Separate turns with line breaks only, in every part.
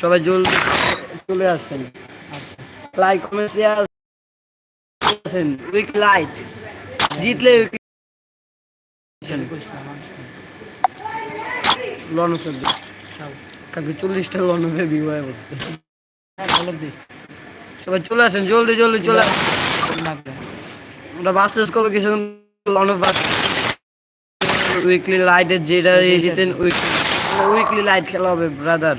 সবাই জলদি চলে আসছেন লাইক কমেন্ট শেয়ার আছেন উইক লাইট জিতলে লন কাকে চল্লিশটা লন হয়ে হয়ে বসছে সবাই চলে আসেন। জলদি জলদি চলে আসেন। ওটা বাস শেষ করব কিছু লন অফ বাস। উইকলি লাইটের যেটা জিতেন উইকলি লাইট খেলা হবে ব্রাদার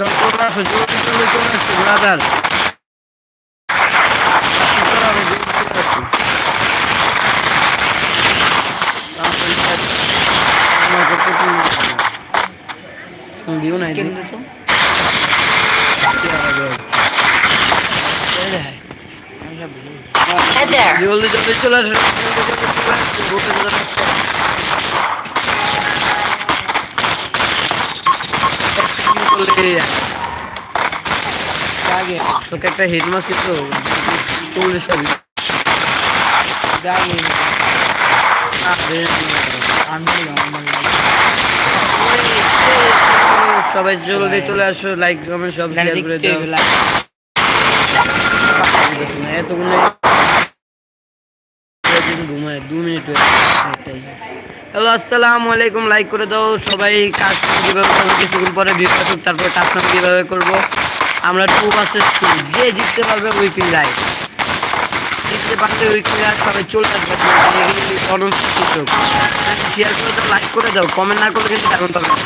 চল চলে আসো জলদি জলদি চলে আসো ব্রাদার
Head there.
জলদি জলদি চলে আসো তোকে একটা তো চল্লিশ সবাই জলদি চলে আসো লাইক কমেন্ট সব শেয়ার করে দাও। এতগুলো ঘুমায় দু মিনিট হ্যালো, আসসালামু আলাইকুম। লাইক করে দাও। সবাই কাজ কীভাবে করব কিছুক্ষণ পরে আসুক তারপরে কাজটা কীভাবে করব। আমরা টু পার্সেন্ট টু যে জিততে পারবে উইকিং লাইট জিততে পারলে উইকিং লাইট সবাই চলে আসবে। শেয়ার করে দাও লাইক করে দাও কমেন্ট না করলে কিন্তু এখন পাবে না।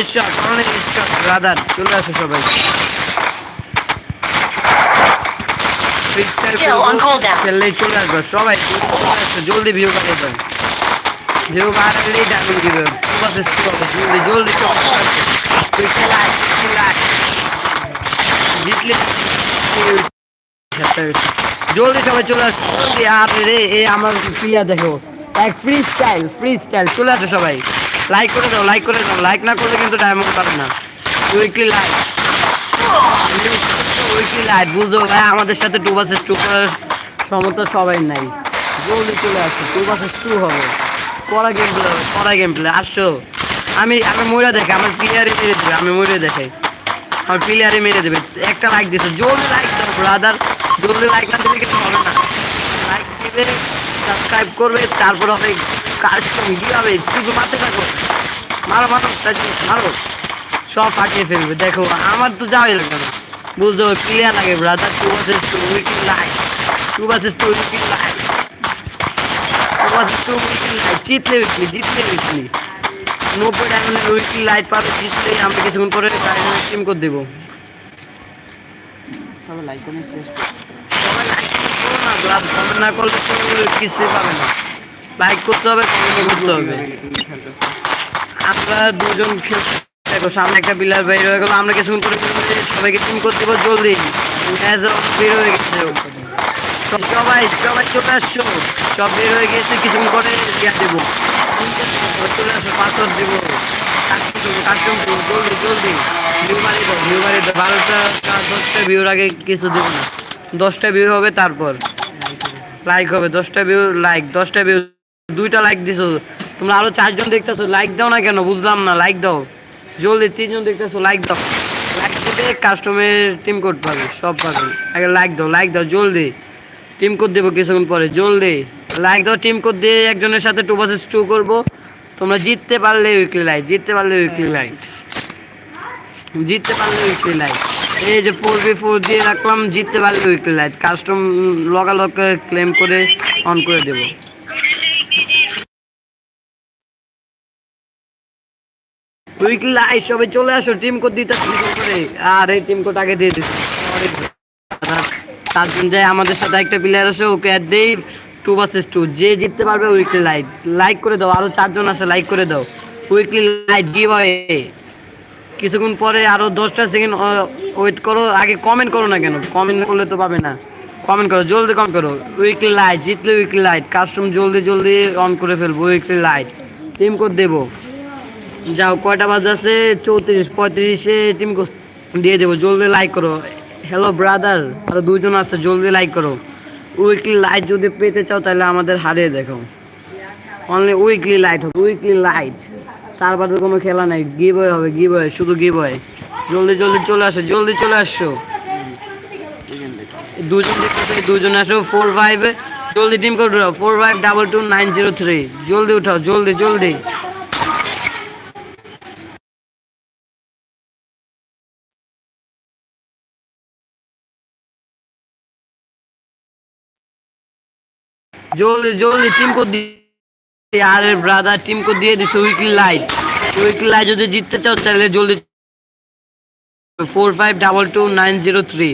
ঈশ্বর কারণে ঈশ্বর ব্রাদার চলে আসো সবাই. খেললেই চলে আসবে। সবাই জলদি ভিউ দাও। ভিউ বাড়ালেই ডায়মন্ড দিবে জলদি জলদি। জিতলে জলদি সবাই চলে আসো। জলদি আর রে এ আমার প্রিয়া দেখো। এক ফ্রি স্টাইল ফ্রি স্টাইল চলে আসো সবাই। লাইক করে দাও লাইক করে দাও। লাইক না করলে কিন্তু ডায়মন্ড পাবে না। উইকলি লাইক উইকলি লাইক বুঝো ভাই, আমাদের সাথে টু বাসেস টু করার ক্ষমতা সবাই নাই। জলদি চলে আসছে টু বাসেস টু হবে। পড়া গেম প্লে হবে, পড়া গেম প্লে আসছো? আমি আমি ময়রা দেখে, আমার প্লেয়ারই মেরে দেবে, আমি ময়রা দেখাই আমার প্লেয়ারে মেরে দেবে। একটা লাইক দিছে, জলদি লাইক দাও ব্রাদার জলদি লাইক না দিলে কিছু হবে না। লাইক দিবে সাবস্ক্রাইব করবে, তারপর হবে কাস্টম কি হবে শুধু মারতে থাকো মারো মারো মারো সব ফাটিয়ে ফেলবে দেখো আমার তো যাওয়াই বুঝতে হবে প্লেয়ার লাগে brother two versus two weekly like two versus two weekly like two versus two weekly like জিতলে নব্বই লাইট পাবে আমরা কিছুক্ষণ করে দেবো না করলে তো কিছুই পাবে না লাইক করতে হবে করতে হবে। আমরা দুজন দেখো, সামনে একটা প্লেয়ার বের হয়ে গেল, আমরা কিছুক্ষণ পরে সবাইকে টিম করে দেবো, জলদি। ম্যাচ বের হয়ে গেছে। সবাই সবাই চলে আসছো সব বের হয়ে গেছে, কিছুক্ষণ পরে দিয়া দেবো। চলে আসো, পাথর দেবো। দেবো জলদি জলদি। ভিউ মারি দাও বারোটা দশটা ভিউর আগে কিছু দেবো না। দশটা ভিউ হবে, তারপর। লাইক হবে, দশটা ভিউ লাইক দশটা ভিউ দুইটা লাইক দিছো। তোমরা আরও চারজন দেখতেছো লাইক দাও না কেন? বুঝলাম না লাইক দাও। জলদি তিনজন দেখতেছো লাইক দাও। লাইক দিলে কাস্টমের টিম কোড পাবে, সব পাবে। আগে লাইক দাও লাইক দাও, জলদি। টিম কোড দেবো কিছুক্ষণ পরে, জলদি। লাইক দাও টিম কোড দিয়ে একজনের সাথে টু ভার্সেস টু করব। তোমরা জিততে পারলে উইকলি লাইট জিততে পারলে উইকলি লাইট জিততে পারলে উইকলি লাইট এই যে ফোর বি ফোর দিয়ে রাখলাম, জিততে পারলে উইকলি লাইট কাস্টম লগালগ ক্লেম করে অন করে দেবো। উইকলি লাইট সবাই চলে আসো টিম কোড দিতে করে? আর এই টিম কোড আগে দিয়ে দিচ্ছি চারজন যায় আমাদের সাথে একটা প্লেয়ার আছে, ওকে অ্যাড দেই। টু ভার্সেস টু যে জিততে পারবে উইকলি লাইট লাইক করে দাও, আরও চারজন আছে লাইক করে দাও। উইকলি লাইট গিভ কিছুক্ষণ পরে আরও দশটা সেকেন্ড ওয়েট করো, আগে কমেন্ট করো না কেন? কমেন্ট করলে তো পাবে না। কমেন্ট করো, জলদি কমেন্ট করো। উইকলি লাইট জিতলে উইকলি লাইট কাস্টম জলদি জলদি অন করে ফেলব উইকলি লাইট টিম কোড দেবো। যাও, কয়টা বাজে আছে? চৌত্রিশ, পঁয়ত্রিশে টিম দিয়ে দেবো। জলদি লাইক করো। হ্যালো ব্রাদার আরও দুজন আছে, জলদি লাইক করো। উইকলি লাইট যদি পেতে চাও, তাহলে আমাদের হারিয়ে দেখো। অনলি উইকলি লাইট হবে উইকলি লাইট তারপর তো কোনো খেলা নাই। গিভ হবে গিভ শুধু গিভ জলদি জলদি চলে আসো, জলদি চলে আসো। দুজন দুজন আসো ফোর ফাইভ জলদি team code four five double two nine zero three জলদি উঠাও, জলদি জলদি। জলদি জলদি টিম কোড দিয়ে আরে ব্রাদার টিম কোড দিয়ে দিছে উইকলি লাইট উইকলি লাইট যদি জিততে চাও তাহলে জলদি four five double two nine zero three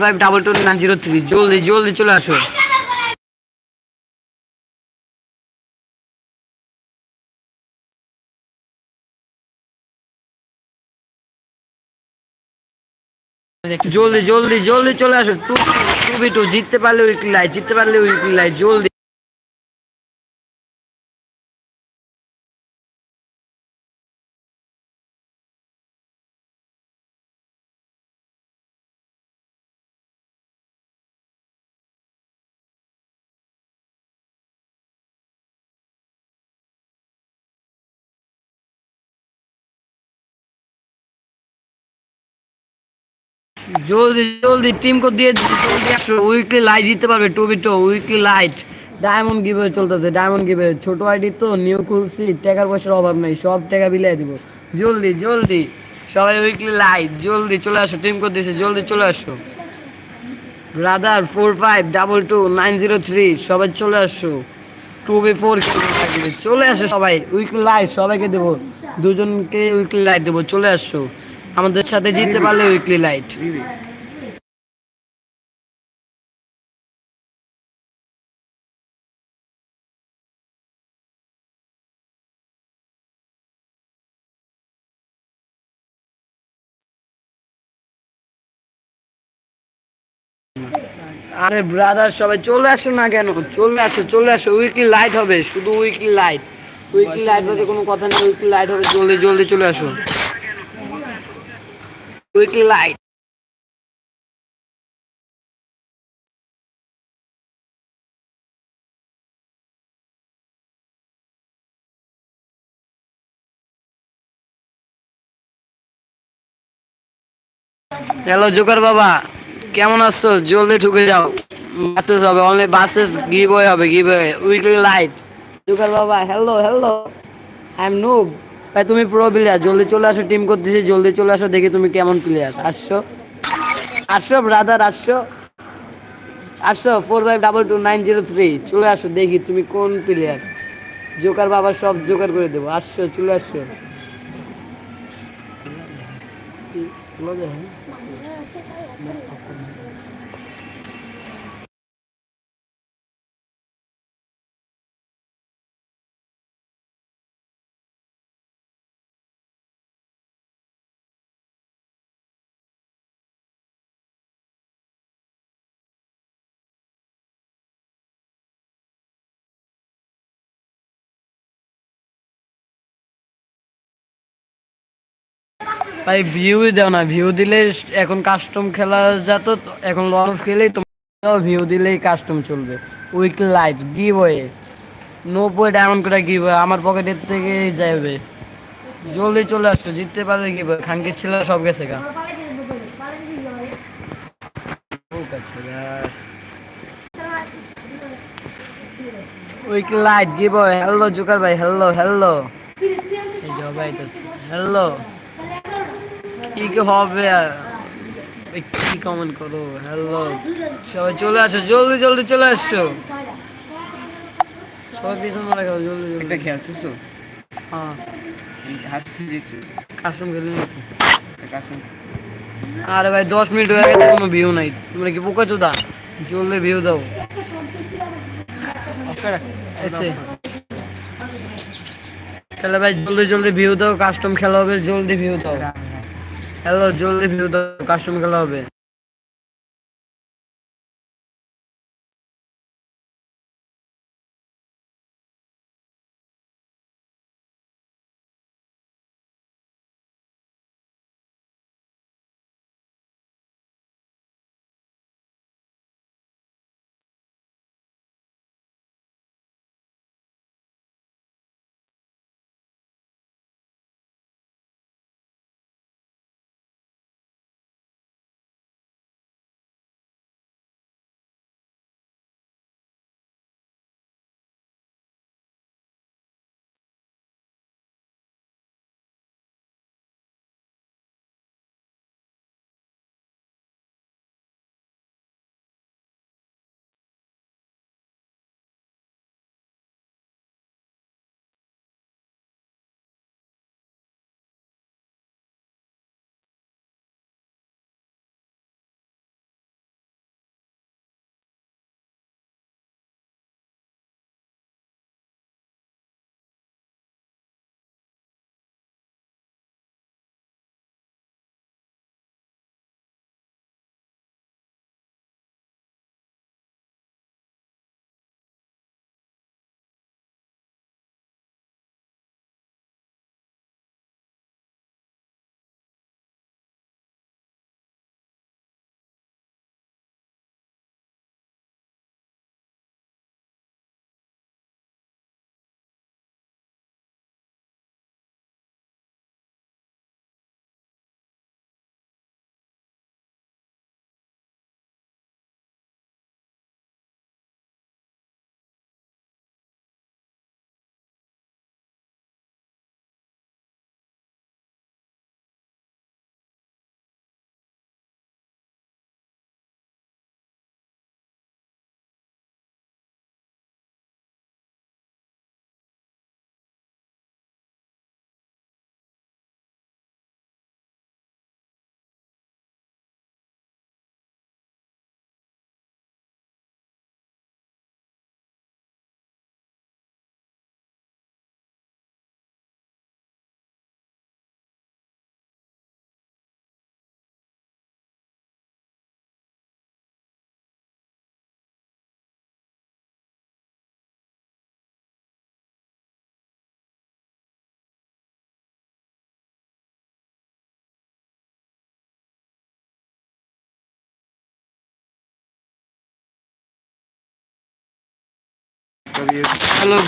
five double two nine zero three জলদি জলদি চলে আসো। জলদি জলদি জলদি চলে আসো। টু টু বি টু জিততে পারলে উইকলি লাইট জিততে পারলে উইকলি লাইট জলদি। জলদি জলদি টিম কো দিয়ে জলদি আসো উইকলি লাইট দিতে পারবে two V two weekly light diamond giveaway চলতেছে ডায়মন্ড গিভে ছোট আইডি তো নিউ খুলছি টাকার পয়সার অভাব নেই সব টাকা বিলাই দিব। জলদি জলদি সবাই উইকলি লাইট জলদি চলে আসো টিম কো দিয়েছে জলদি চলে আসো। Brother four five double two nine zero three সবাই চলে আসো। টু বি ফোর চলে আসো সবাই উইকলি লাইট সবাইকে দেবো দুজনকে উইকলি লাইট দেবো চলে আসো। আমাদের সাথে জিততে পারলে উইকলি লাইট আরে ব্রাদার সবাই চলে আসো না কেন? চলে আসো চলে আসো। উইকলি লাইট হবে, শুধু উইকলি লাইট উইকলি লাইট বলতে কোনো কথা নেই উইকলি লাইট হবে। জলদি জলদি চলে আসো। লাইট হ্যালো জোকার বাবা। কেমন আছো? জলদি ঢুকে যাও। বাসেস হবে অনলি বাসেস গিভ হবে গিভ উইকলি লাইট জোকার বাবা hello hello I am noob ভাই, তুমি প্রো প্লেয়ার জলদি চলে আসো টিম করতেছি, জলদি চলে আসো, দেখি তুমি কেমন প্লেয়ার আসছো? আসো ব্রাদার আসছো? আসছো four five double two nine zero three চলে আসো, দেখি তুমি কোন প্লেয়ার জোকার বাবা সব জোকার করে দেবো। আসছো, চলে আসছো। ভাই ভিউ দাও না। ভিউ দিলে এখন কাস্টম খেলা যেত এখন লন খেলেই তোমার ভিউ দিলেই কাস্টম চলবে। উইক লাইট গিভ ওয়ে নব্বই ডায়মন্ড করে গিভ আমার পকেটের থেকে যাবে জলদি চলে আসছো জিততে পারলে গিভ খানকির ছিল সব গেছে গা। Weekly light give hello joker ভাই হ্যালো হ্যালো যে হ্যালো কি কি হবে? আর? কি কমেন্ট করো? হ্যালো সবাই চলে আসো জলদি জলদি চলে আসছো সবাই পিছনে রাখো জলদি জলদি। হ্যাঁ।
হাত
আরে ভাই দশ মিনিট হয়ে গেছে কোনো ভিউ নাই। তোমরা কি পোকা চোদা? জলদি ভিউ দাও। এসে। তাহলে ভাই জলদি জলদি ভিউ দাও কাস্টম খেলা হবে জলদি ভিউ দাও। হ্যালো জলদি ভিউ দাও কাস্টম খেলা হবে। হ্যালো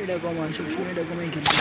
এটা কমান সবসময় এটা কমাই খেলতে